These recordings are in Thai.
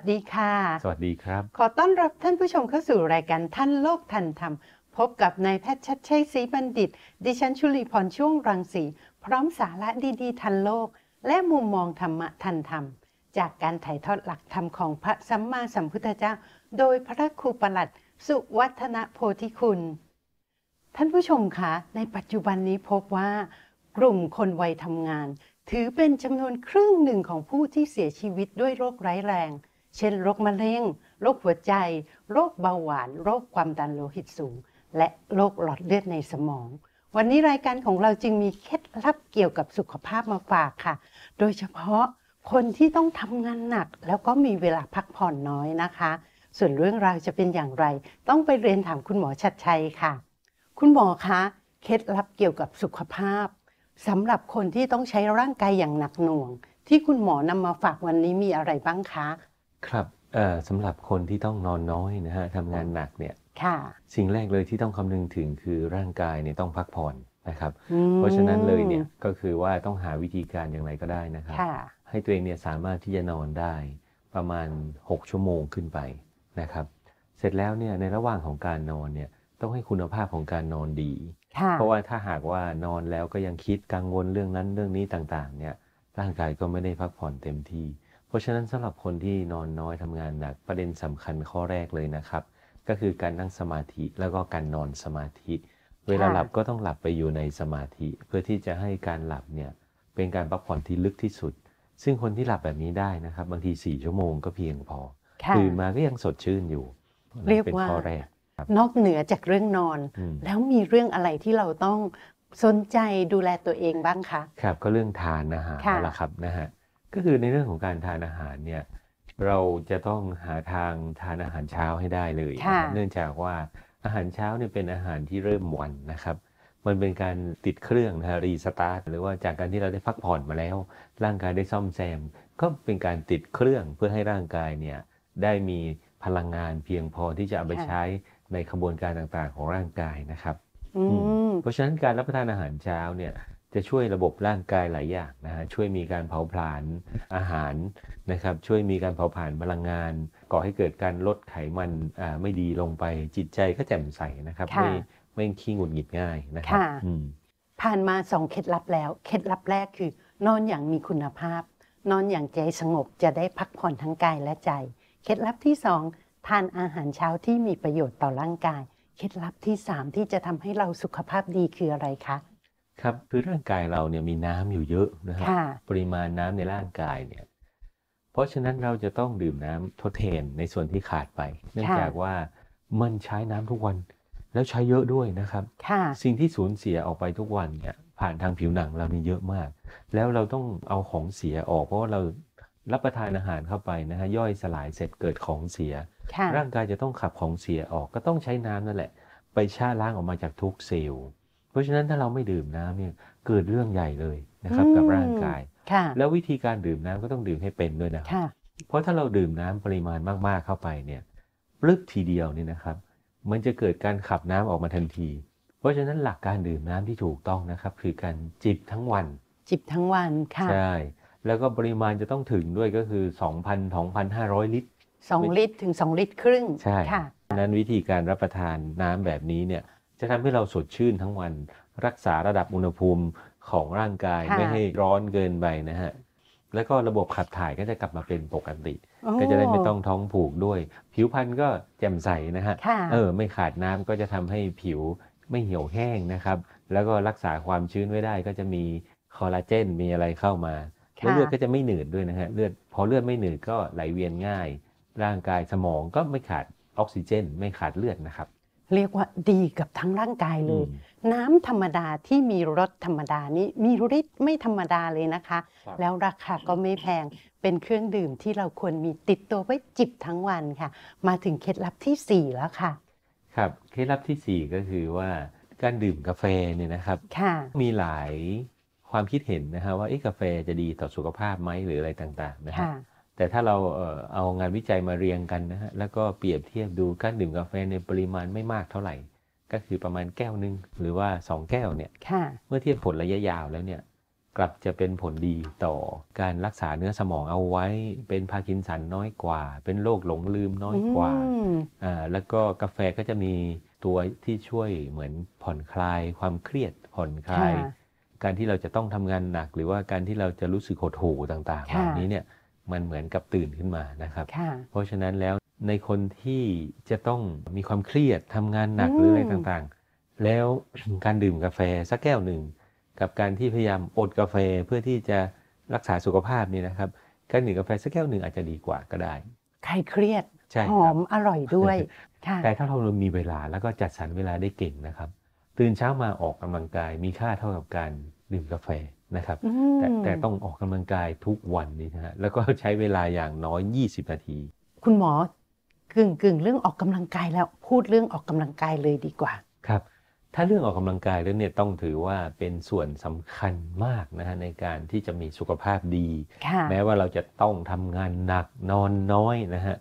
สวัสดีค่ะ สวัสดีครับ ขอต้อนรับท่านผู้ชมเข้าสู่รายการท่านโลกทันธรรม พบกับนายแพทย์ชัดชัยศรีบัณฑิต ดิฉันชุลีพรช่วงรังสี พร้อมสาระดีๆ ทันโลก และมุมมองธรรมะทันธรรม จากการถ่ายทอดหลักธรรมของพระสัมมาสัมพุทธเจ้า โดยพระครูประหลัด สุวัฒนโพธิคุณ ท่านผู้ชมคะในปัจจุบันนี้พบว่า กลุ่มคนวัยทำงานถือเป็นจำนวนครึ่งหนึ่งของผู้ที่เสียชีวิตด้วยโรคร้ายแรง เช่นโรคมะเร็ง โรคหัวใจ โรคเบาหวาน โรคความดันโลหิตสูง และโรคหลอดเลือดในสมอง วันนี้รายการของเราจึงมีเคล็ดลับเกี่ยวกับสุขภาพมาฝากค่ะ โดยเฉพาะคนที่ต้องทำงานหนัก แล้วก็มีเวลาพักผ่อนน้อยนะคะ ส่วนเรื่องราวจะเป็นอย่างไร ต้องไปเรียนถามคุณหมอชัดชัยค่ะ คุณหมอคะเคล็ดลับเกี่ยวกับสุขภาพสำหรับคนที่ต้องใช้ร่างกายอย่างหนักหน่วง ที่คุณหมอนำมาฝากวันนี้มีอะไรบ้างคะ ครับเอ่อสำหรับคนที่ต้องนอนน้อยนะฮะทำงานหนักเนี่ยค่ะสิ่งแรกเลยที่ต้องคำนึงถึงคือร่างกายเนี่ยต้องพักผ่อนนะครับอืมเพราะฉะนั้นเลยเนี่ยก็คือว่าต้องหาวิธีการอย่างไรก็ได้นะครับค่ะให้ตัวเองเนี่ยสามารถที่จะนอนได้ประมาณ 6 ชั่วโมงขึ้นไปนะครับ เสร็จแล้วเนี่ยในระหว่างของการนอนเนี่ยต้องให้คุณภาพของการนอนดีค่ะเพราะว่าถ้าหากว่านอนแล้วก็ยังคิดกังวลเรื่องนั้นเรื่องนี้ต่างๆเนี่ยร่างกายก็ไม่ได้พักผ่อนเต็มที่ เพราะฉะนั้นสำหรับคนที่นอนน้อยทำงานหนักประเด็นสำคัญข้อแรกเลยนะครับ ก็คือการนั่งสมาธิแล้วก็การนอนสมาธิ เวลาหลับก็ต้องหลับไปอยู่ในสมาธิ เพื่อที่จะให้การหลับเนี่ยเป็นการพักผ่อนที่ลึกที่สุด ซึ่งคนที่หลับแบบนี้ได้นะครับ บางที4ชั่วโมงก็เพียงพอค่ะตื่นมาก็ยังสดชื่นอยู่เรียกเป็นว่าข้อแรกนอกเหนือจากเรื่องนอนอืมแล้วมีเรื่องอะไรที่เราต้องสนใจดูแลตัวเองบ้างคะ ครับก็เรื่องทานอาหารค่ะนั่นแหละครับนะฮะ ก็คือในเรื่องของการทานอาหารเนี่ยเราจะต้องหาทางทานอาหารเช้าให้ได้เลยนะค่ะฮะเนื่องจากว่าอาหารเช้าเนี่ยเป็นอาหารที่เริ่มวันนะครับ มันเป็นการติดเครื่องนะฮะรีสตาร์ทหรือว่าจากการที่เราได้พักผ่อนมาแล้ว ร่างกายได้ซ่อมแซม ก็เป็นการติดเครื่องเพื่อให้ร่างกายเนี่ยได้มีพลังงานเพียงพอที่จะเอาไปค่ะใช้ในขบวนการต่างๆของร่างกายนะครับอืมเพราะฉะนั้นการรับประทานอาหารเช้าเนี่ย จะช่วยระบบร่างกายหลายอย่างนะฮะช่วยมีการเผาผลาญอาหารนะครับ ช่วยมีการเผาผลาญพลังงาน ก่อให้เกิดการลดไขมันอ่าไม่ดีลงไปจิตใจก็แจ่มใสนะครับค่ะไม่ไม่ขี้หงุดหงิดง่ายนะครับค่ะอืมผ่านมาสองเคล็ดลับแล้ว เคล็ดลับแรกคือ นอนอย่างมีคุณภาพ นอนอย่างใจสงบจะได้พักผ่อนทั้งกายและใจ เคล็ดลับที่สองทานอาหารเช้าที่มีประโยชน์ต่อร่างกาย เคล็ดลับที่สามที่จะทำให้เราสุขภาพดีคืออะไรคะ ครับคือร่างกายเราเนี่ยมีน้ำอยู่เยอะนะครับค่ะปริมาณน้ำในร่างกายเนี่ย เพราะฉะนั้นเราจะต้องดื่มน้ำทดแทนในส่วนที่ขาดไป เนื่องจากว่ามันใช้น้ำทุกวัน แล้วใช้เยอะด้วยนะครับค่ะสิ่งที่สูญเสียออกไปทุกวันเนี่ยผ่านทางผิวหนังเรานี่เยอะมาก แล้วเราต้องเอาของเสียออก เพราะว่าเรารับประทานอาหารเข้าไปนะฮะย่อยสลายเสร็จเกิดของเสียค่ะร่างกายจะต้องขับของเสียออกก็ต้องใช้น้ำนั่นแหละ ไปช่าล้างออกมาจากทุกเซลล์ เพราะฉะนั้นถ้าเราไม่ดื่มน้ำเนี่ยเกิดเรื่องใหญ่เลยนะครับอืมกับร่างกาย ค่ะ แล้ววิธีการดื่มน้ำก็ต้องดื่มให้เป็นด้วยนะครับ ค่ะ เพราะถ้าเราดื่มน้ำปริมาณมากๆเข้าไปเนี่ยปลึกทีเดียวเนี่ยนะครับ มันจะเกิดการขับน้ำออกมาทันที เพราะฉะนั้นหลักการดื่มน้ำที่ถูกต้องนะครับ คือการจิบทั้งวัน จิบทั้งวันค่ะใช่ แล้วก็ปริมาณจะต้องถึงด้วยก็คือ 2,000 2,500 ลิตร สองลิตรถึงสองลิตรครึ่งใช่ ค่ะ ดังนั้นวิธีการรับประทานน้ำแบบนี้เนี่ย จะทำให้เราสดชื่นทั้งวัน รักษาระดับอุณหภูมิของร่างกายค่ะไม่ให้ร้อนเกินไปนะฮะแล้วก็ระบบขับถ่ายก็จะกลับมาเป็นปกติโอ้ก็จะได้ไม่ต้องท้องผูกด้วย ผิวพรรณก็แจ่มใสนะฮะค่ะเออไม่ขาดน้ำก็จะทำให้ผิวไม่เหี่ยวแห้งนะครับ แล้วก็รักษาความชื้นไว้ได้ก็จะมีคอลลาเจนมีอะไรเข้ามาค่ะแล้วเลือดก็จะไม่หนืดด้วยนะฮะเลือดพอเลือดไม่หนืดก็ไหลเวียนง่าย ร่างกายสมองก็ไม่ขาดออกซิเจน ไม่ขาดเลือดนะครับ เรียกว่าดีกับทั้งร่างกายเลยอืมน้ำธรรมดาที่มีรสธรรมดานี้มีฤทธิ์ไม่ธรรมดาเลยนะคะครับแล้วราคาก็ไม่แพงเป็นเครื่องดื่มที่เราควรมีติดตัวไว้จิบทั้งวันค่ะ มาถึงเคล็ดลับที่ 4 แล้วค่ะ ครับเคล็ดลับทีสี่4 ก็คือว่าการดื่มกาแฟเนี่ยนะครับค่ะมีหลายความคิดเห็นนะฮะว่าเอ๊ะกาแฟจะดีต่อสุขภาพไหมหรืออะไรต่างๆนะฮะค่ะ แต่ถ้าเราเอ่อเอางานวิจัยมาเรียงกันนะฮะแล้วก็เปรียบเทียบดูการดื่มกาแฟในปริมาณไม่มากเท่าไหร่ ก็คือประมาณแก้วหนึ่งหรือว่า 2 แก้วเนี่ยค่ะเมื่อเทียบผลระยะยาวแล้วเนี่ยกลับจะเป็นผลดีต่อการรักษาเนื้อสมองเอาไว้ เป็นพาร์กินสันน้อยกว่า เป็นโรคหลงลืมน้อยกว่าอืมอ่า แล้วก็กาแฟก็จะมีตัวที่ช่วยเหมือนผ่อนคลาย ความเครียดผ่อนคลายค่ะการที่เราจะต้องทำงานหนัก หรือว่าการที่เราจะรู้สึกหดหู่ต่างๆเหค่ะล่านี้เนี่ย มันเหมือนกับตื่นขึ้นมานะครับค่ะเพราะฉะนั้นแล้วในคนที่จะต้องมีความเครียดทำงานหนักอืมหรืออะไรต่างๆ แล้วการดื่มกาแฟสักแก้วหนึ่ง กับการที่พยายามอดกาแฟเพื่อที่จะรักษาสุขภาพนี่นะครับ การดื่มกาแฟสักแก้วหนึ่งอาจจะดีกว่าก็ได้ใครเครียดใช่หคอรับมอร่อยด้วยค่ะแต่ถ้าเรามีเวลาแล้วก็จัดสรรเวลาได้เก่งนะครับ ตื่นเช้ามาออกกำลังกายมีค่าเท่ากับการดื่มกาแฟ นะครับอืมแต่แต่ต้องออกกำลังกายทุกวันนี่นะฮะแล้วก็ใช้เวลาอย่างน้อย 20 นาที คุณหมอกึ่งกึ่งเรื่องออกกำลังกายแล้วพูดเรื่องออกกำลังกายเลยดีกว่าครับถ้าเรื่องออกกำลังกายแล้วเนี่ยต้องถือว่าเป็นส่วนสำคัญมากนะฮะในการที่จะมีสุขภาพดีค่ะแม้ว่าเราจะต้องทำงานหนักนอนน้อยนะฮะ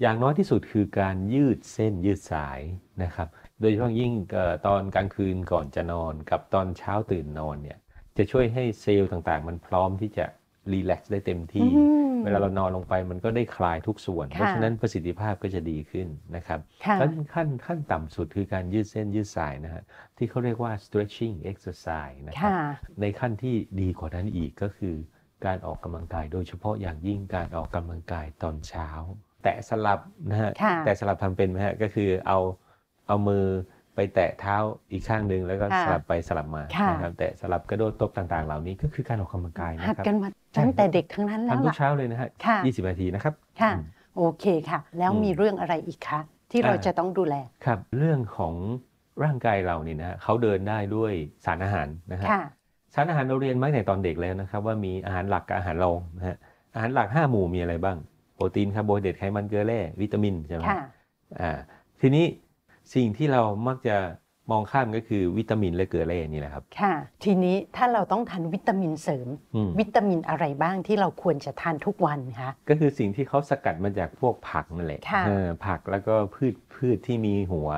อย่างน้อยที่สุดคือการยืดเส้นยืดสายนะครับ โดยเฉพาะยิ่งเอ่อตอนกลางคืนก่อนจะนอนกับตอนเช้าตื่นนอนเนี่ย จะช่วยให้เซลล์ต่างๆ มันพร้อมที่จะรีแลกซ์ได้เต็มที่อืมเวลาเรานอนลงไปมันก็ได้คลายทุกส่วนค่ะเพราะฉะนั้นประสิทธิภาพก็จะดีขึ้นนะครับค่ะขั้นขั้นขั้นต่ำสุดคือการยืดเส้นยืดสายนะฮะที่เขาเรียกว่า stretching exercise นะครับค่ะในขั้นที่ดีกว่านั้นอีกก็คือ การออกกำลังกายโดยเฉพาะอย่างยิ่งการออกกำลังกายตอนเช้า แตะสลับนะฮะค่ะแตะสลับทำเป็นไหมฮะก็คือเอาเอามือ ไปแตะเท้าอีกข้างหนึ่งแล้วก็ค่ะสลับไปสลับมาค่ะนะครับแตะสลับกระโดดตบต่างๆ เหล่านี้ก็คือการออกกำลังกายหัดนะครับกันมาตั้งแต่เด็กทั้งนั้นแล้วทำทุล่ะกเช้าเลยนะฮะค่ะ20นาทีนะครับค่ะอืมโอเคค่ะ แล้วอืมมีเรื่องอะไรอีกคะที่เราอ่าจะต้องดูแลครับเรื่องของร่างกายเรานี่นะฮะเขาเดินได้ด้วยสารอาหารนะฮะค่ะสารอาหารเราเรียนมาตั้งแต่ตอนเด็กแล้วนะครับว่ามีอาหารหลักกับอาหารรองนะฮะอาหารหลัก 5 หมู่มีอะไรบ้าง โปรตีนคาร์โบไฮเดรตไขมันเกลือแร่วิตามินใช่ไหมค่ะอ่าทีนี้ สิ่งที่เรามักจะมองข้ามก็คือวิตามินและเกลือแร่นี่แหละครับ ค่ะ ทีนี้ถ้าเราต้องทานวิตามินเสริมอืมวิตามินอะไรบ้างที่เราควรจะทานทุกวันคะก็คือสิ่งที่เขาสกัดมาจากพวกผักนั่นแหละค่ะเออผักแล้วก็พืชพืชที่มีหัว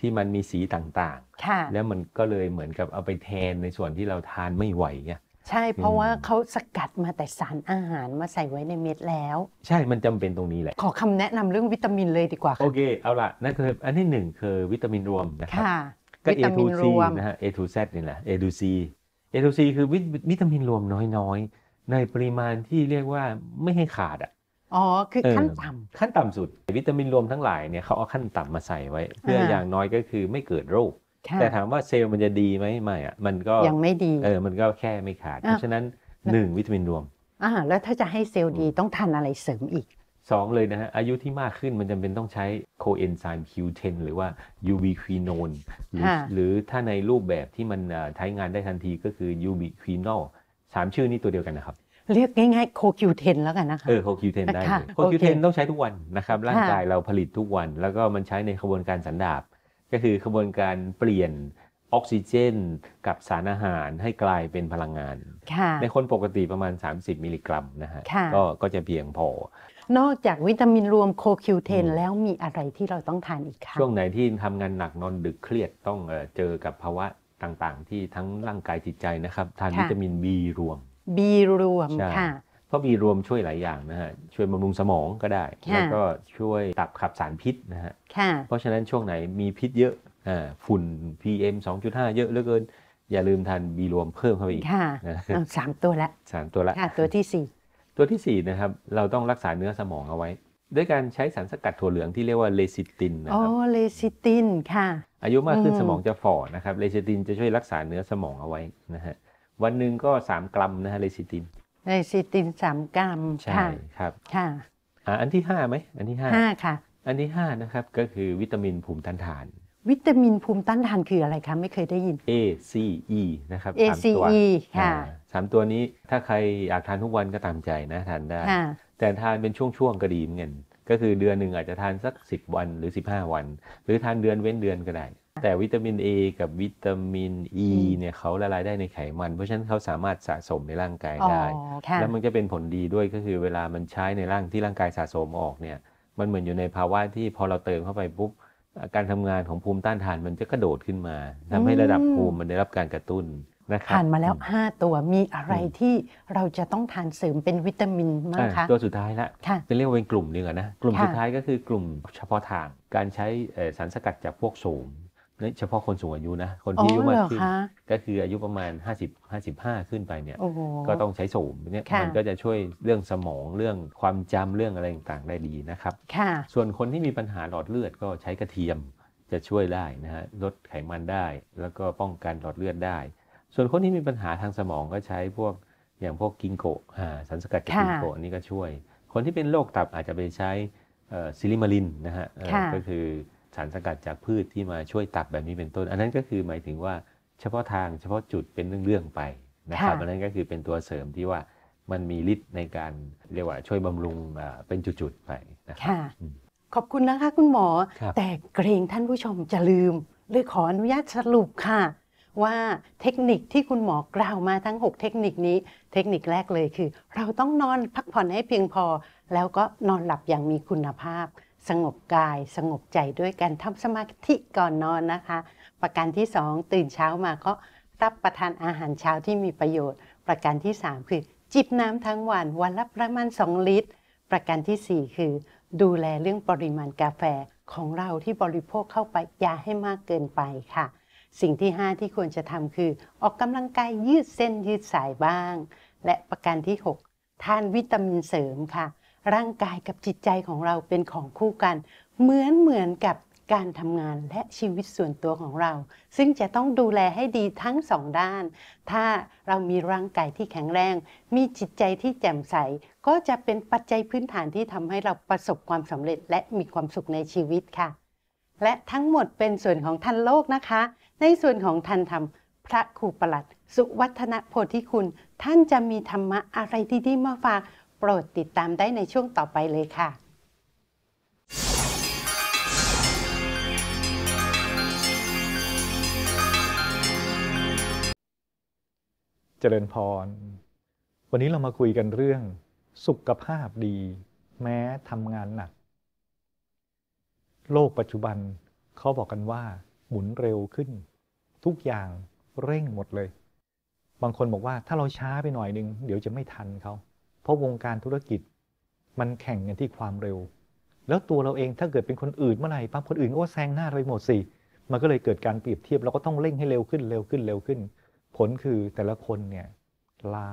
ที่มันมีสีต่างค่ะๆแล้วมันก็เลยเหมือนกับเอาไปแทนในส่วนที่เราทานไม่ไหวไง ใช่เพราะอืมว่าเขาสกัดมาแต่สารอาหารมาใส่ไว้ในเม็ดแล้ว ใช่มันจำเป็นตรงนี้แหละ ขอคำแนะนำเรื่องวิตามินเลยดีกว่าโอค่ะเคเอาละนั่นคืออันที่หนึ่งคือวิตามินรวมนะครับค่ะก็วิ A ตามิ to น C รวมนะฮะ A to Z นี่แหละ A to C A to C คือวิตวิตามินรวมน้อยๆ ในปริมาณที่เรียกว่าไม่ให้ขาดอะอ๋อ คือเออขั้นต่ขั้นต่ำสุด วิตามินรวมทั้งหลายเนี่ยเขาเอาขั้นต่ำมาใส่ไว้ เพื่ออ่าอย่างน้อยก็คือไม่เกิดโรคำค่ะ แต่ถามว่าเซลล์มันจะดีไหมไม่อะมันก็ยังไม่ดีเออมันก็แค่ไม่ขาด เพราะฉะนั้นหนึ่งวิตามินรวมอ่าแล้วถ้าจะให้เซลล์ดีต้องทานอะไรเสริมอีกสองเลยนะฮะ อายุที่มากขึ้นมันจำเป็นต้องใช้โคเอนไซม์ Q10 หรือว่า ubiquinone หรือค่ะหรือถ้าในรูปแบบที่มันเอ่อใช้งานได้ทันทีก็คือ ubiquinol สามชื่อนี้ตัวเดียวกันนะครับ เรียกง่ายๆโคคิวเทนแล้วกันนะคะเออโค Q10 ได้ค่ะเลยโคโอเค Q10 ต้องใช้ทุกวันนะครับ ร่างกายเราผลิตทุกวัน แล้วก็มันใช้ในขบวนการสันดาป ก็คือขบวนการเปลี่ยนออกซิเจน กับสารอาหารให้กลายเป็นพลังงานค่ะในคนปกติประมาณ 30 มิลลิกรัมนะฮะค่ะก็ก็จะเพียงพอ นอกจากวิตามินรวมโคคิวเทนอืมแล้วมีอะไรที่เราต้องทานอีกคะช่วงไหนที่ทำงานหนักนอนดึกเครียดต้องเอ่อเจอกับภาวะต่างๆ ที่ทั้งร่างกายจิตใจนะครับ ทานวิตามิน B รวมบีรวมใช่ค่ะ เพราะ B รวมช่วยหลายอย่างนะฮะช่วยบำรุงสมองก็ได้ค่ะแล้วก็ช่วยตับขับสารพิษนะฮะค่ะเพราะฉะนั้นช่วงไหนมีพิษเยอะอ่าฝุ่น PM 2.5 เยอะเหลือเกิน อย่าลืมทาน B รวมเพิ่มเข้าไปอีกค่ะนะเอาสามตัวละสามตัวละค่ะตัวที่สี่ตัวที่สี่นะครับ เราต้องรักษาเนื้อสมองเอาไว้ ด้วยการใช้สารสกัดถั่วเหลืองที่เรียกว่าเลซิตินนะอ๋อครับเลซิตินค่ะ อายุมากขึ้นอืมสมองจะฝ่อนะครับเลซิตินจะช่วยรักษาเนื้อสมองเอาไว้นะฮะวันหนึ่งก็ 3 กรัมนะฮะเลซิติน เลซิตินสามกรัมใช่ค่ะครับค่ะอ่าอันที่5ไหมอันที่ห้าห้าค่ะ อันที่5นะครับก็คือวิตามินภูมิต้านทาน วิตามินภูมิต้านทานคืออะไรคะไม่เคยได้ยิน A C E นะครับสามตัว ACE ค่ะอ่าสามตัวนี้ถ้าใครอยากทานทุกวันก็ตามใจนะทานได้ค่ะแต่ทานเป็นช่วงๆก็ดีเหมือนกันก็คือเดือนหนึ่งอาจจะทานสัก 10 วันหรือ 15 วัน หรือทานเดือนเว้นเดือนก็ได้ แต่วิตามิน A กับวิตามิน E เนี่ยเขาละลายได้ในไขมัน เพราะฉะนั้นเขาสามารถสะสมในร่างกายอ๋อได้ค่ะแล้วมันจะเป็นผลดีด้วยก็คือเวลามันใช้ในร่างที่ร่างกายสะสมออกเนี่ยมันเหมือนอยู่ในภาวะที่พอเราเติมเข้าไปปุ๊บการทำงานของภูมิต้านทานมันจะกระโดดขึ้นมาทำให้ระดับภูมิมันได้รับการกระตุ้นนะครับผ่านมาแล้วอืมห้าตัวมีอะไรอืมที่เราจะต้องทานเสริมเป็นวิตามินบ้างอะคะตัวสุดท้ายละค่ะจะเรียกว่าเป็นกลุ่มหนึ่งอะนะกลุ่มค่ะสุดท้ายก็คือกลุ่มเฉพาะทางการใช้เอ่อสารสกัดจากพวกโสมนี่ เฉพาะคนสูงอายุนะ คนอ๋อที่อายุเหมารกอขึ้นคะก็คืออายุประมาณ 50 55 ขึ้นไปเนี่ยโอ้โหก็ต้องใช้โสมเนี่ยค่ะมันก็จะช่วยเรื่องสมองเรื่องความจำเรื่องอะไรต่างๆได้ดีนะครับค่ะส่วนคนที่มีปัญหาหลอดเลือดก็ใช้กระเทียมจะช่วยได้นะฮะลดไขมันได้ แล้วก็ป้องกันหลอดเลือดได้ ส่วนคนที่มีปัญหาทางสมองก็ใช้พวกอย่างพวกกิงโกะอ่าสารสกัดจากค่ะกิงโกะอันนี้ก็ช่วย คนที่เป็นโรคตับอาจจะไปใช้เอ่อซิลิมาลินนะฮะเอ่อค่ะก็คือ สารสกัดจากพืชที่มาช่วยตับแบบนี้เป็นต้น อันนั้นก็คือหมายถึงว่าเฉพาะทางเฉพาะจุดเป็นเรื่องๆไปนะครับค่ะอันนั้นก็คือเป็นตัวเสริมที่ว่ามันมีฤทธิ์ในการเรียกว่าช่วยบำรุงอ่าเป็นจุดๆไปนะครับค่ะอืมขอบคุณนะคะคุณหมอครับแต่เกรงท่านผู้ชมจะลืมเลยขออนุญาตสรุปค่ะ ว่าเทคนิคที่คุณหมอกล่าวมาทั้ง 6 เทคนิคนี้ เทคนิคแรกเลยคือ เราต้องนอนพักผ่อนให้เพียงพอ แล้วก็นอนหลับอย่างมีคุณภาพ สงบกายสงบใจด้วยการทำสมาธิก่อนนอนนะคะ ประการที่ 2 ตื่นเช้ามาก็รับประทานอาหารเช้าที่มีประโยชน์ ประการที่ 3 คือ จิบน้ำทั้งวันวันละประมาณ 2 ลิตร ประการทีสี่ 4 คือ ดูแลเรื่องปริมาณกาแฟของเราที่บริโภคเข้าไปอย่าให้มากเกินไปค่ะ สิ่งที่ 5 ที่ควรจะทำคือ ออกกำลังกายยืดเส้นยืดสายบ้าง และประการที่ 6 ทานวิตามินเสริมค่ะ ร่างกายกับจิตใจของเราเป็นของคู่กัน เหมือนเหมือนกับการทำงานและชีวิตส่วนตัวของเรา ซึ่งจะต้องดูแลให้ดีทั้งสองด้าน ถ้าเรามีร่างกายที่แข็งแรง มีจิตใจที่แจ่มใส ก็จะเป็นปัจจัยพื้นฐานที่ทำให้เราประสบความสำเร็จ และมีความสุขในชีวิตค่ะ และทั้งหมดเป็นส่วนของทันโลกนะคะ ในส่วนของทันธรรม พระครูประหลัด สุวัฒนโพธิคุณ ท่านจะมีธรรมะอะไรดีๆมาฝาก โปรดติดตามได้ในช่วงต่อไปเลยค่ะเจริญพร วันนี้เรามาคุยกันเรื่อง สุขภาพดี แม้ทำงานหนัก โลกปัจจุบันเขาบอกกันว่า หมุนเร็วขึ้น ทุกอย่างเร่งหมดเลย บางคนบอกว่าถ้าเราช้าไปหน่อยนึง เดี๋ยวจะไม่ทันเขา เพราะวงการธุรกิจมันแข่งกันที่ความเร็ว แล้วตัวเราเองถ้าเกิดเป็นคนอื่นเมื่อไหร่ปั๊บคนอื่นก็แซงหน้าเราไปหมดสิมันก็เลยเกิดการเปรียบเทียบเราก็ต้องเร่งให้เร็วขึ้นเร็วขึ้นเร็วขึ้น ผลคือแต่ละคนเนี่ยลา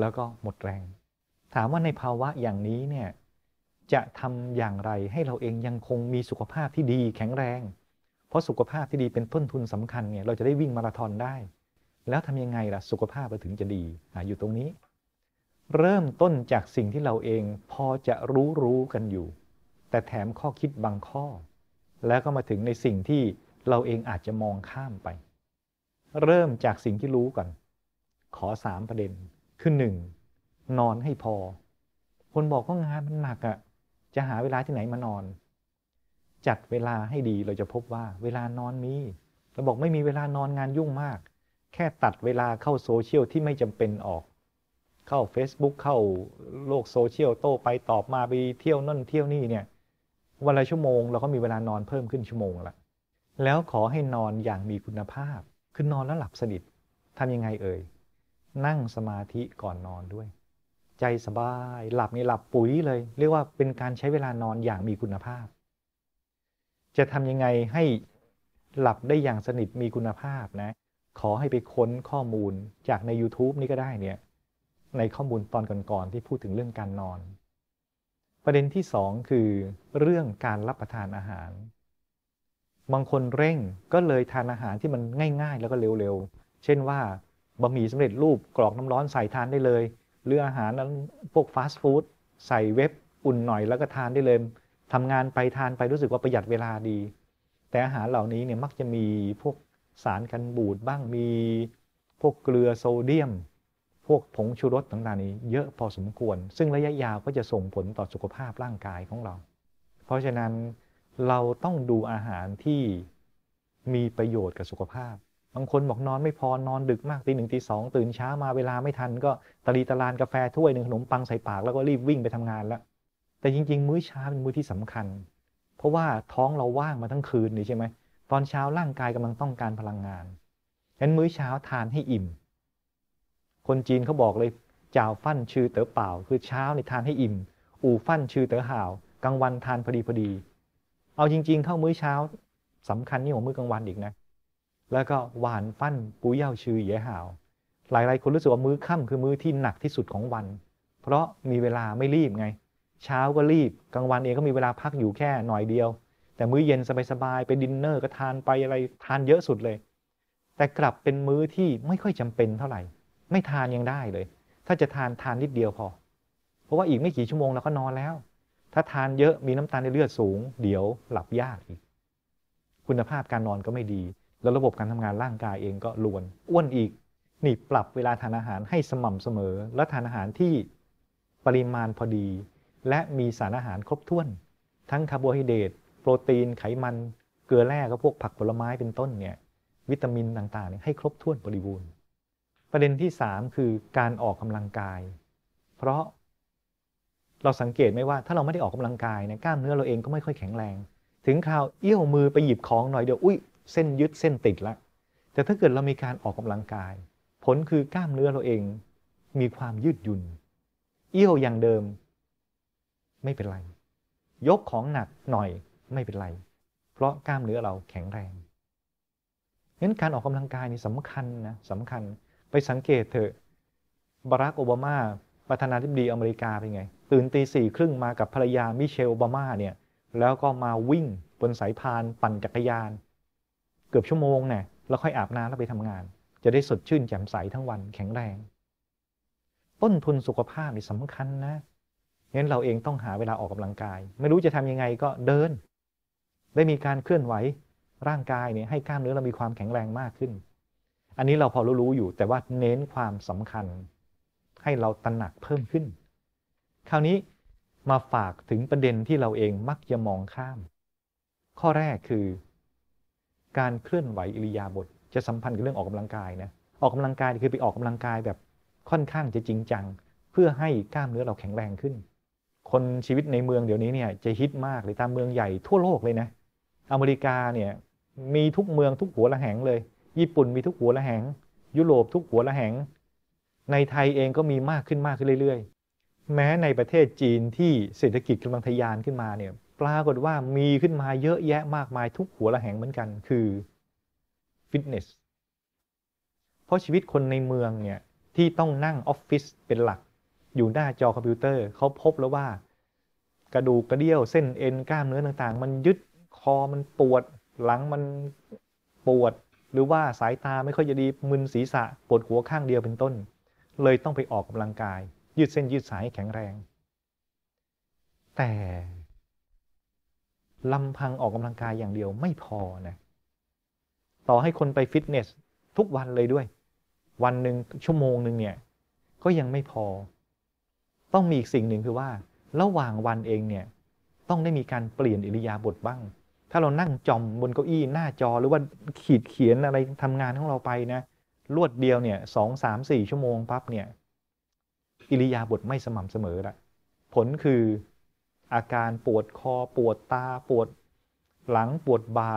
แล้วก็หมดแรง ถามว่าในภาวะอย่างนี้เนี่ยจะทำอย่างไรให้เราเองยังคงมีสุขภาพที่ดีแข็งแรง เพราะสุขภาพที่ดีเป็นต้นทุนสำคัญเนี่ยเราจะได้วิ่งมาราธอนได้ แล้วทำยังไงล่ะสุขภาพเราถึงจะดีออยู่ตรงนี้ เริ่มต้นจากสิ่งที่เราเองพอจะรู้รู้กันอยู่ แต่แถมข้อคิดบางข้อ แล้วก็มาถึงในสิ่งที่เราเองอาจจะมองข้ามไป เริ่มจากสิ่งที่รู้ก่อนขอสามประเด็นคือหนึ่งนอนให้พอ คนบอกว่างานมันหนักอะ่ะจะหาเวลาที่ไหนมานอน จัดเวลาให้ดีเราจะพบว่าเวลานอนมีเราบอกไม่มีเวลานอนงานยุ่งมาก แค่ตัดเวลาเข้าโซเชียลที่ไม่จำเป็นออก เข้า Facebook เข้าโลกโซเชียลโต้ไปตอบมาไปเที่ยวนั่นเที่ยวนี่เนี่ยวันละชั่วโมงเราก็มีเวลานอนเพิ่มขึ้นชั่วโมงละแล้วขอให้นอนอย่างมีคุณภาพ คือนอนแล้วหลับสนิททำยังไงเอ่ย นั่งสมาธิก่อนนอนด้วย ใจสบาย หลับนี่หลับปุ๋ยเลย เรียกว่าเป็นการใช้เวลานอนอย่างมีคุณภาพ จะทำยังไงให้หลับได้อย่างสนิทมีคุณภาพนะ ขอให้ไปค้นข้อมูลจากใน YouTube นี่ก็ได้เนี่ย ในข้อมูลตอนก่อนๆที่พูดถึงเรื่องการนอน ประเด็นที่สองคือเรื่องการรับประทานอาหาร บางคนเร่งก็เลยทานอาหารที่มันง่าย ๆ แล้วก็เร็วๆ เช่นว่าบะหมี่สำเร็จรูปกรอกน้ำร้อนใส่ทานได้เลย หรืออาหารนั้นพวกฟาสต์ฟู้ดใส่เว็บอุ่นหน่อยแล้วก็ทานได้เลยทำงานไปทานไปรู้สึกว่าประหยัดเวลาดี แต่อาหารเหล่านี้เนี่ยมักจะมีพวกสารกันบูดบ้างมี พวกเกลือโซเดียม พวกผงชูรสต่างๆนี้เยอะพอสมควร ซึ่งระยะยาวก็จะส่งผลต่อสุขภาพร่างกายของเรา เพราะฉะนั้นเราต้องดูอาหารที่มีประโยชน์กับสุขภาพ บางคนบอกนอนไม่พอนอนดึกมากตีหนึ่งตีสองตื่นเช้ามาเวลาไม่ทัน ก็ตะลีตะลานกาแฟถ้วยหนึ่งขนมปังใส่ปากแล้วก็รีบวิ่งไปทำงานแล้ว แต่จริง ๆ มื้อเช้าเป็นมื้อที่สำคัญ เพราะว่าท้องเราว่างมาทั้งคืนนี่ใช่ไหมตอนเช้าร่างกายกำลังต้องการพลังงานงั้นมื้อเช้าทานให้อิ่ม คนจีนเขาบอกเลยจาวฟั่นชื่อเต๋อเปล่า คือเช้าในทานให้อิ่ม อู่ฟั่นชื่อเต๋อห่าวกลางวันทานพอดีพอดี เอาจริง ๆ เข้ามื้อเช้าสำคัญยิ่งกว่ามื้อกลางวันอีกนะ แล้วก็หวานฟั่นปูเย่าชื่อเย่ห่าว หลายๆคนรู้สึกว่ามื้อค่ำคือมื้อที่หนักที่สุดของวัน เพราะมีเวลาไม่รีบไง เช้าก็รีบกลางวันเองก็มีเวลาพักอยู่แค่หน่อยเดียว แต่มื้อเย็นสบายๆไปดินเนอร์ก็ทานไปอะไรทานเยอะสุดเลย แต่กลับเป็นมื้อที่ไม่ค่อยจำเป็นเท่าไหร่ ไม่ทานยังได้เลย ถ้าจะทานทานนิดเดียวพอ เพราะว่าอีกไม่กี่ชั่วโมงเราก็นอนแล้ว ถ้าทานเยอะมีน้ำตาลในเลือดสูง เดี๋ยวหลับยากอีก คุณภาพการนอนก็ไม่ดี แล้วระบบการทำงานร่างกายเองก็ลวน อ้วนอีกนี่ปรับเวลาทานอาหารให้สม่ำเสมอ และทานอาหารที่ปริมาณพอดี และมีสารอาหารครบถ้วน ทั้งคาร์โบไฮเดรตโปรตีนไขมัน เกลือแร่ก็พวกผักผลไม้เป็นต้นเนี่ยวิตามินต่างๆให้ครบถ้วนบริบูรณ์ ประเด็นที่ 3 คือการออกกำลังกาย เพราะเราสังเกตไหมว่าถ้าเราไม่ได้ออกกำลังกายเนี่ยกล้ามเนื้อเราเองก็ไม่ค่อยแข็งแรง ถึงคราวเอี้ยวมือไปหยิบของหน่อยเดียวอุ้ยเส้นยึดเส้นติดละแต่ถ้าเกิดเรามีการออกกำลังกาย ผลคือกล้ามเนื้อเราเองมีความยืดหยุ่น เอี้ยวอย่างเดิม ไม่เป็นไร ยกของหนักหน่อยไม่เป็นไร เพราะกล้ามเนื้อเราแข็งแรงงั้นการออกกำลังกายนี่สำคัญนะสำคัญ ไปสังเกตเถอะบารักโอบามาประธานาธิบดีอเมริกาเป็นไง ตื่นตีสี่ครึ่งมากับภรรยามิเชลโอบามาเนี่ยแล้วก็มาวิ่งบนสายพานปั่นจักรยาน เกือบชั่วโมงเนี่ยแล้วค่อยอาบน้ำแล้วไปทำงาน จะได้สดชื่นแจ่มใสทั้งวันแข็งแรง ต้นทุนสุขภาพนี่สำคัญนะงั้นเราเองต้องหาเวลาออกกำลังกาย ไม่รู้จะทำยังไงก็เดิน ได้มีการเคลื่อนไหวร่างกายเนี่ยให้กล้ามเนื้อเรามีความแข็งแรงมากขึ้น อันนี้เราพอรู้อยู่แต่ว่าเน้นความสำคัญให้เราตระหนักเพิ่มขึ้น คราวนี้มาฝากถึงประเด็นที่เราเองมักจะมองข้าม ข้อแรกคือ การเคลื่อนไหวอิริยาบถจะสัมพันธ์กับเรื่องออกกำลังกายนะออกกำลังกายคือไปออกกำลังกายแบบค่อนข้างจะจริงจัง เพื่อให้กล้ามเนื้อเราแข็งแรงขึ้น คนชีวิตในเมืองเดี๋ยวนี้เนี่ยจะฮิตมากเลยตามเมืองใหญ่ทั่วโลกเลยนะ อเมริกาเนี่ยมีทุกเมืองทุกหัวละแหงเลย ญี่ปุ่นมีทุกหัวละแหง ยุโรปทุกหัวละแหง ในไทยเองก็มีมากขึ้นมากขึ้นเรื่อยๆ แม้ในประเทศจีนที่เศรษฐกิจกำลังทะยานขึ้นมาเนี่ยปรากฏว่ามีขึ้นมาเยอะแยะมากมายทุกหัวละแหงเหมือนกันคือฟิตเนสเพราะชีวิตคนในเมืองเนี่ยที่ต้องนั่งออฟฟิศเป็นหลัก อยู่หน้าจอคอมพิวเตอร์เขาพบแล้วว่า กระดูกกระเดี่ยวเส้นเอ็นกล้ามเนื้อต่างๆ มันยึดคอมันปวดหลังมันปวด หรือว่าสายตาไม่ค่อยจะดีมึนศีรษะปวดหัวข้างเดียวเป็นต้น เลยต้องไปออกกำลังกาย ยืดเส้นยืดสายให้แข็งแรง แต่ลำพังออกกำลังกายอย่างเดียวไม่พอนะต่อให้คนไปฟิตเนสทุกวันเลยด้วย วันหนึ่งชั่วโมงหนึ่งเนี่ย ก็ยังไม่พอ ต้องมีอีกสิ่งหนึ่งคือว่า ระหว่างวันเองเนี่ย ต้องได้มีการเปลี่ยนอิริยาบถบ้าง ถ้าเรานั่งจอมบนเก้าอี้หน้าจอหรือว่าขีดเขียนอะไรทำงานของเราไปนะรวดเดียวเนี่ยสองสามสี่ชั่วโมงปั๊บเนี่ยอิริยาบถไม่สม่ำเสมอละผลคืออาการปวดคอปวดตาปวดหลังปวดบ่า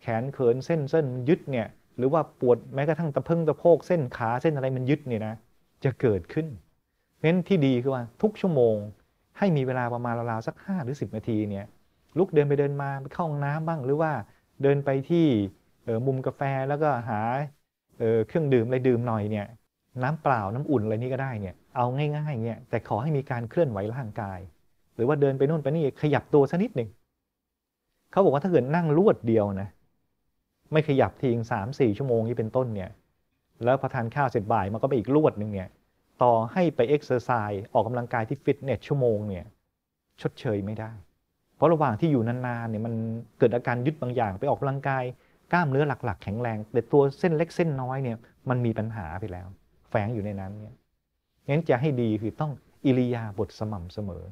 แขนเขินเส้นเส้นยึดเนี่ยหรือว่าปวดแม้กระทั่งตะเพิงตะโพกเส้นขาเส้นอะไรมันยึดเนี่ยนะจะเกิดขึ้นเพราะฉะนั้นที่ดีคือว่าทุกชั่วโมงให้มีเวลาประมาณราวๆสัก 5 หรือ 10 นาทีเนี่ย ลุกเดินไปเดินมาไปเข้าห้องน้ำบ้าง หรือว่าเดินไปที่มุมกาแฟแล้วก็หาเครื่องดื่มอะไรดื่มหน่อยเนี่ยน้ำเปล่าน้ำอุ่นอะไรนี่ก็ได้เนี่ยเอาง่ายๆเนี่ยแต่ขอให้มีการเคลื่อนไหวร่างกาย หรือว่าเดินไปโน่นไปนี่ขยับตัวสักนิดหนึ่งเขาบอกว่าถ้าเกิดนั่งรวดเดียวนะไม่ขยับทิ้งสามสี่ชั่วโมงนี้เป็นต้นเนี่ยแล้วพอทานข้าวเสร็จบ่ายมันก็ไปอีกรวดหนึ่งเนี่ยต่อให้ไปเอ็กซ์เซอร์ไซส์ออกกำลังกายที่ฟิตเนสชั่วโมงเนี่ยชดเชยไม่ได้ ราะระหว่างที่อยู่นานๆเนี่ยมันเกิดอาการยึดบางอย่างไปออกกำลังกายกล้ามเนื้อหลัก ๆ แข็งแรง แต่ตัวเส้นเล็กเส้นน้อยเนี่ยมันมีปัญหาไปแล้ว แฝงอยู่ในนั้นเนี่ยงั้นจะให้ดีคือต้องอิริยาบถสม่ำเสมอ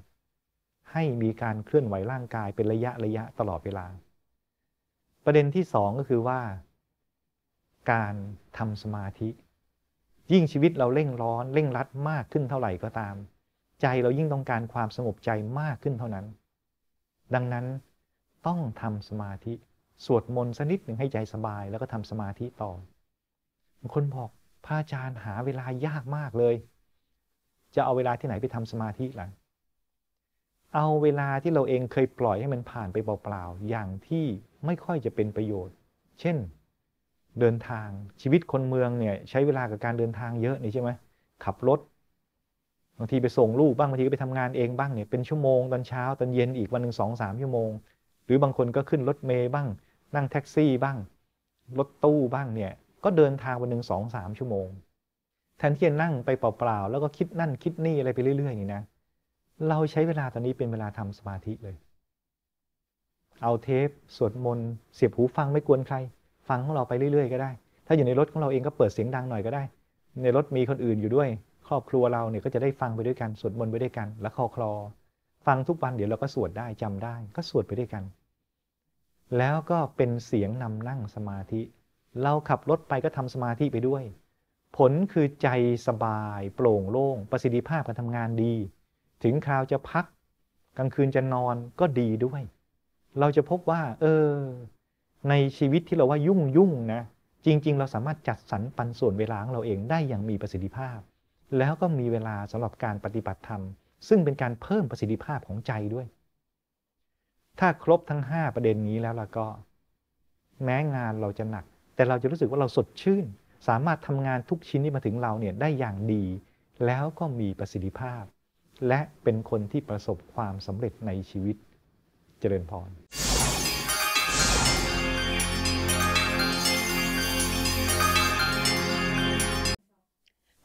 ให้มีการเคลื่อนไหวร่างกายเป็นระยะระยะตลอดเวลา ประเด็นที่สองก็คือว่า การทำสมาธิ ยิ่งชีวิตเราเร่งร้อน เร่งรัดมากขึ้นเท่าไหร่ก็ตาม ใจเรายิ่งต้องการความสงบใจมากขึ้นเท่านั้น ดังนั้นต้องทำสมาธิสวดมนต์สักนิดหนึ่งให้ใจสบาย แล้วก็ทำสมาธิต่อบางคนบอกพระอาจารย์หาเวลายากมากเลย จะเอาเวลาที่ไหนไปทำสมาธิล่ะเอาเวลาที่เราเองเคยปล่อยให้มันผ่านไปเปล่าๆ อย่างที่ไม่ค่อยจะเป็นประโยชน์ เช่น เดินทางชีวิตคนเมืองเนี่ยใช้เวลากับการเดินทางเยอะนี่ใช่ไหมขับรถ บางทีไปส่งลูกบ้างบางทีก็ไปทำงานเองบ้างเนี่ยเป็นชั่วโมงตอนเช้าตอนเย็นอีกวันหนึ่งสองสามชั่วโมง หรือบางคนก็ขึ้นรถเมย์บ้าง นั่งแท็กซี่บ้าง รถตู้บ้างเนี่ยก็เดินทางวันหนึ่งสองสามชั่วโมง แทนที่จะนั่งไปเปล่าๆแล้วก็คิดนั่นคิดนี่อะไรไปเรื่อยๆนี่นะเราใช้เวลาตอนนี้เป็นเวลาทำสมาธิเลย เอาเทปสวดมนต์เสียบหูฟังไม่กวนใคร ฟังของเราไปเรื่อยๆ ก็ได้ ถ้าอยู่ในรถของเราเองก็เปิดเสียงดังหน่อยก็ได้ ในรถมีคนอื่นอยู่ด้วย ครอบครัวเราเนี่ยก็จะได้ฟังไปด้วยกันสวดมนต์ไปด้วยกัน แล้วคอคลอ ฟังทุกวันเดี๋ยวเราก็สวดได้จำได้ ก็สวดไปด้วยกัน แล้วก็เป็นเสียงนำนั่งสมาธิ เราขับรถไปก็ทำสมาธิไปด้วย ผลคือใจสบาย โปร่งโล่ง ประสิทธิภาพการทำงานดี ถึงคราวจะพัก กลางคืนจะนอนก็ดีด้วย เราจะพบว่า เออ ในชีวิตที่เราว่ายุ่งยุ่งนะจริง ๆ เราสามารถจัดสรรปันส่วนเวลาของเราเองได้อย่างมีประสิทธิภาพ แล้วก็มีเวลาสำหรับการปฏิบัติธรรม ซึ่งเป็นการเพิ่มประสิทธิภาพของใจด้วย ถ้าครบทั้ง 5 ประเด็นนี้แล้วล่ะก็ แม้งานเราจะหนัก แต่เราจะรู้สึกว่าเราสดชื่น สามารถทำงานทุกชิ้นที่มาถึงเราเนี่ยได้อย่างดี แล้วก็มีประสิทธิภาพ และเป็นคนที่ประสบความสำเร็จในชีวิต เจริญพร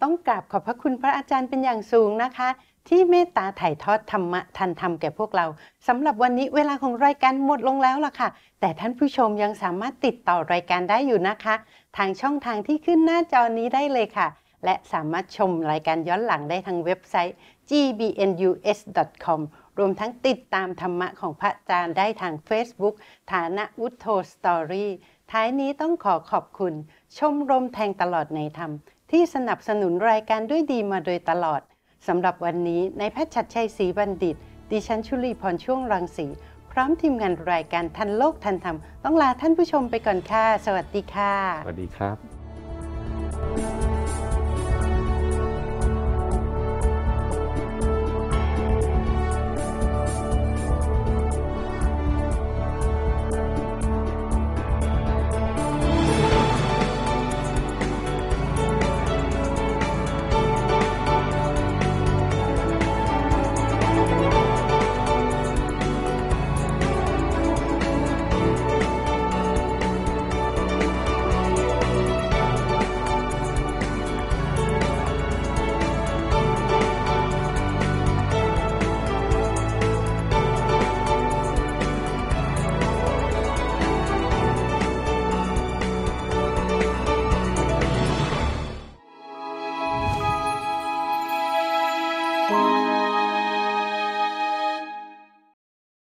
ต้องกราบขอบพระคุณพระอาจารย์เป็นอย่างสูงนะคะ ที่เมตตาถ่ายทอดธรรมะทันธรรมแก่พวกเราสำหรับวันนี้เวลาของรายการหมดลงแล้วล่ะค่ะ แต่ท่านผู้ชมยังสามารถติดต่อรายการได้อยู่นะคะ ทางช่องทางที่ขึ้นหน้าจอนี้ได้เลยค่ะ และสามารถชมรายการย้อนหลังได้ทางเว็บไซต์ gbnus.com รวมทั้งติดตามธรรมะของพระอาจารย์ได้ทาง Facebook ฐานะวุฒโธสตอรี่ท้ายนี้ต้องขอขอบคุณ ชมรมแทงตลอดในธรรม ที่สนับสนุนรายการด้วยดีมาโดยตลอดสำหรับวันนี้ในแพทย์ชัดชัยศรีบัณฑิต ดิฉันชุลีพรช่วงรังสี พร้อมทีมงานรายการทันโลกทันธรรม ต้องลาท่านผู้ชมไปก่อนค่ะ สวัสดีค่ะ สวัสดีครับ